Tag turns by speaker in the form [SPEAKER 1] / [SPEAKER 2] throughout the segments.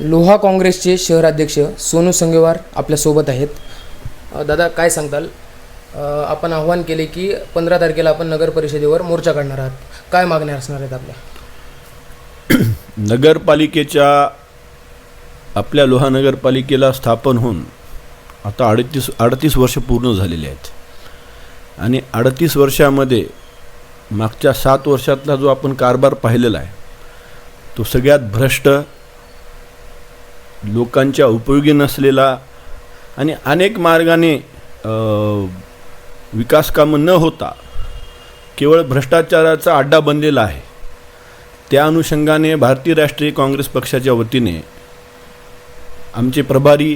[SPEAKER 1] लोहा काँग्रेसचे शहराध्यक्ष सोनू संगेवार आपल्यासोबत आहेत. दादा काय सांगताल? आपण आव्हान केले की पंधरा तारखेला आपण नगर परिषदेवर मोर्चा काढणार आहात. काय मागण्या असणार आहेत आपल्या?
[SPEAKER 2] नगरपालिकेच्या आपल्या लोहा नगरपालिकेला स्थापन होऊन आता अडतीस अडतीस वर्ष पूर्ण झालेले आहेत. आणि अडतीस वर्षामध्ये मागच्या सात वर्षातला जो आपण कारभार पाहिलेला आहे तो सगळ्यात भ्रष्ट लोकांच्या उपयोगी नसलेला आणि अनेक मार्गाने विकासकामं न होता केवळ भ्रष्टाचाराचा अड्डा बनलेला आहे. त्या अनुषंगाने भारतीय राष्ट्रीय काँग्रेस पक्षाच्या वतीने आमचे प्रभारी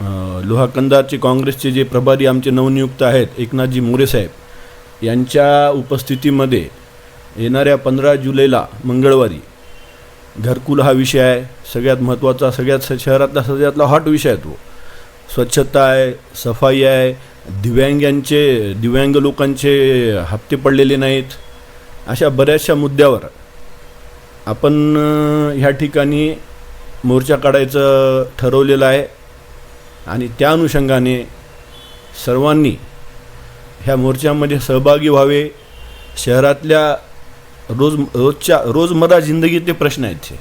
[SPEAKER 2] लोहाकंदारचे काँग्रेसचे जे प्रभारी आमचे नवनियुक्त आहेत एकनाथजी मोरेसाहेब यांच्या उपस्थितीमध्ये येणाऱ्या पंधरा जुलैला मंगळवारी घरकुल हा विषय आहे सगळ्यात महत्त्वाचा सगळ्यात स- शहरातला सगळ्यातला हॉट विषय आहे तो. स्वच्छता आहे सफाई आहे दिव्यांगांचे दिव्यांग लोकांचे हप्ते पडलेले नाहीत. अशा बऱ्याचशा मुद्द्यावर आपण ह्या ठिकाणी मोर्चा काढायचं ठरवलेलं आहे आणि त्या अनुषंगाने सर्वांनी ह्या मोर्चामध्ये सहभागी व्हावे. शहरातल्या रोज रोजच्या रोजमर्रा जिंदगीतले प्रश्न आहेत ते.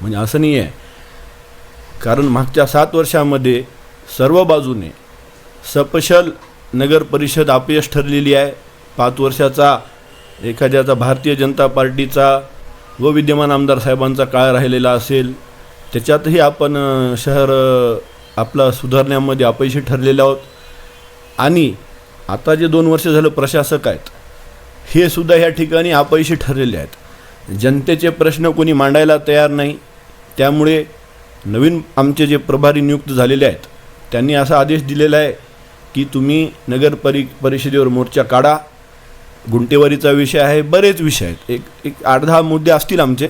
[SPEAKER 2] म्हणजे असं नाही आहे. कारण मागच्या सात वर्षामध्ये सर्व बाजूने सपशल नगर परिषद अपयश ठरलेली आहे. पाच वर्षाचा एखाद्याचा भारतीय जनता पार्टीचा व विद्यमान आमदार साहेबांचा काळ राहिलेला असेल त्याच्यातही आपण शहर आपला सुधारण्यामध्ये अपयशी ठरलेले आहोत. आणि आता जे दोन वर्ष झालं प्रशासक आहेत हे सुद्धा ह्या ठिकाणी अपयशी ठरलेले आहेत. जनतेचे प्रश्न कोणी मांडायला तयार नाही त्यामुळे नवीन आमचे जे प्रभारी नियुक्त झालेले आहेत त्यांनी असा आदेश दिलेला आहे की तुम्ही नगर परि परिषदेवर मोर्चा काढा. गुंटेवारीचा विषय आहे बरेच विषय आहेत. एक एक आठ दहा मुद्दे असतील आमचे.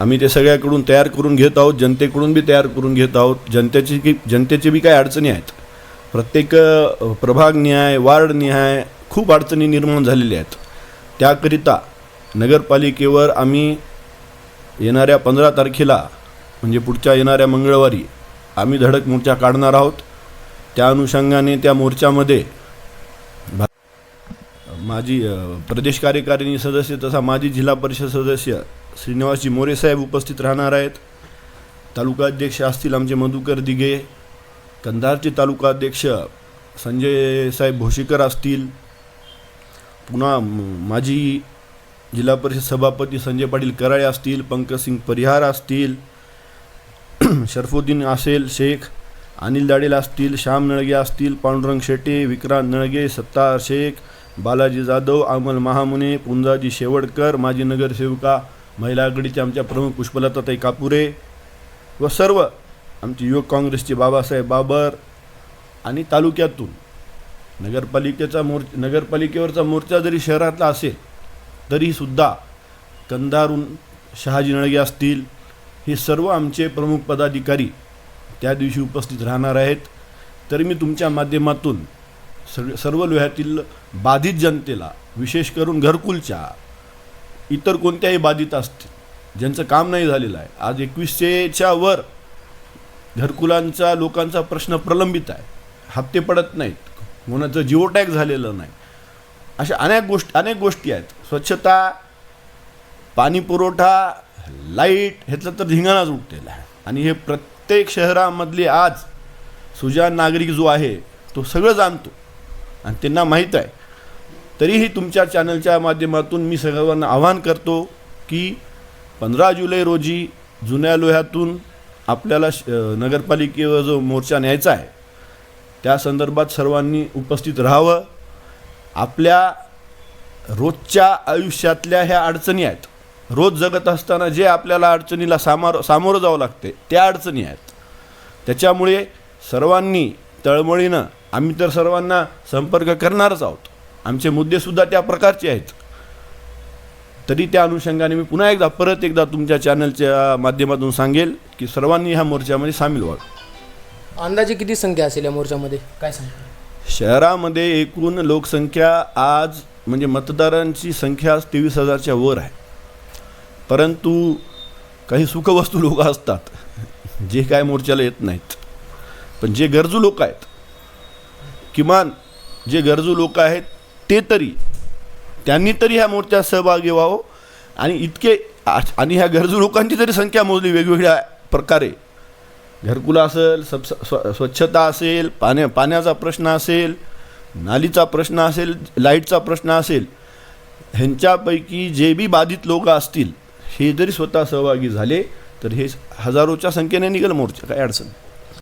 [SPEAKER 2] आम्ही ते सगळ्याकडून तयार करून घेत आहोत जनतेकडून बी तयार करून घेत आहोत. जनतेची की जनतेचे बी काही अडचणी आहेत. प्रत्येक प्रभागनिहाय प्रभाग न्याय वार्ड न्याय खूप अडचणी निर्माण झालेल्या आहेत. त्याकरिता नगरपालिकेवर आम्ही येणाऱ्या पंधरा तारखेला म्हणजे पुढच्या येणाऱ्या मंगळवारी आम्ही धडक मोर्चा काढणार आहोत. त्या अनुषंगाने त्या मोर्चामध्ये भा- माजी प्रदेश कार्यकारिणी सदस्य तसा माजी जिल्हा परिषद सदस्य श्रीनिवासजी मोरेसाहेब उपस्थित राहणार आहेत. तालुका अध्यक्ष असतील आमचे मधुकर दिघे कंधारचे तालुका अध्यक्ष संजय साहेब भोशीकर असतील पुन्हा माजी जिल्हा परिषद सभापती संजय पाटील कराळे असतील पंकजसिंग परिहार असतील शरफुद्दीन असेल शेख अनिल दाडेल असतील श्याम नळगे असतील पांडुरंग शेटे विक्रांत नळगे सत्तार शेख बालाजी जाधव अमल महामुने पुंजाजी शेवडकर माजी नगरसेविका महिला आघाडीच्या आमच्या प्रमुख पुष्पलताताई कापुरे व सर्व आमचे युवक काँग्रेसचे बाबासाहेब बाबर आणि तालुक्यातून नगरपालिकेचा मोर् नगरपालिकेवरचा मोर्चा जरी शहरातला असेल तरीसुद्धा कंधारून शहाजी नळगे असतील हे सर्व आमचे प्रमुख पदाधिकारी त्या दिवशी उपस्थित राहणार आहेत. तरी मी तुमच्या माध्यमातून सग सर्व लोह्यातील बाधित जनतेला विशेष करून घरकुलच्या इतर कोणत्याही बाधित असतील ज्यांचं काम नाही झालेलं आहे. आज एकवीसशेच्या वर घरकुलांचा लोकांचा प्रश्न प्रलंबित आहे. हप्ते पडत नाहीत. कोणाचं जिओटॅक झालेलं नाही. अशा अनेक गोष्टी अनेक गोष्टी आहेत. स्वच्छता पाणी पुरवठा लाइट ह्याचं तर धिंगाणाच उठलेला आहे. आणि हे प्रत्येक शहरामधले आज सुजान नागरिक जो आहे तो सगळं जाणतो. आणि त्यांना माहीत आहे. तरीही तुमच्या चॅनलच्या माध्यमातून मी सर्वांना आवाहन करतो की पंधरा जुलै रोजी जुन्या लोह्यातून आपल्याला श- नगरपालिकेवर जो मोर्चा न्यायचा आहे त्या संदर्भात सर्वांनी उपस्थित राहावं. आपल्या रोजच्या आयुष्यातल्या ह्या अडचणी आहेत. रोज जगत असताना जे आपल्याला अडचणीला सामार सामोरं जावं लागते त्या अडचणी आहेत. त्याच्यामुळे सर्वांनी तळमळीनं आम्ही तर सर्वांना संपर्क करणारच आहोत. आमचे मुद्देसुद्धा त्या प्रकारचे आहेत. तरी त्या अनुषंगाने मी पुन्हा एकदा परत एकदा तुमच्या चॅनलच्या माध्यमातून सांगेल की सर्वांनी ह्या मोर्चामध्ये सामील व्हावं.
[SPEAKER 1] अंदाजे किती संख्या असेल या मोर्चामध्ये? काय सांगता?
[SPEAKER 2] शहरामध्ये एकूण लोकसंख्या आज म्हणजे मतदारांची संख्या आज तेवीस हजारच्या वर आहे. परंतु काही सुखवस्तू लोक असतात जे काय मोर्चाला येत नाहीत. पण जे गरजू लोक आहेत किमान जे गरजू लोक आहेत ते तरी त्यांनी तरी ह्या मोर्चात सहभागी व्हावं. आणि इतके आणि ह्या गरजू लोकांची तरी संख्या मोजली वेगवेगळ्या प्रकारे. घरकुल असेल सब स्व स्वच्छता असेल पाण्या पाण्याचा प्रश्न असेल नालीचा प्रश्न असेल लाईटचा प्रश्न असेल ह्यांच्यापैकी जे बी बाधित लोक असतील हे जरी स्वतः सहभागी झाले तर हे हजारोच्या संख्येने निघेल मोर्चा काय अडचण नाही.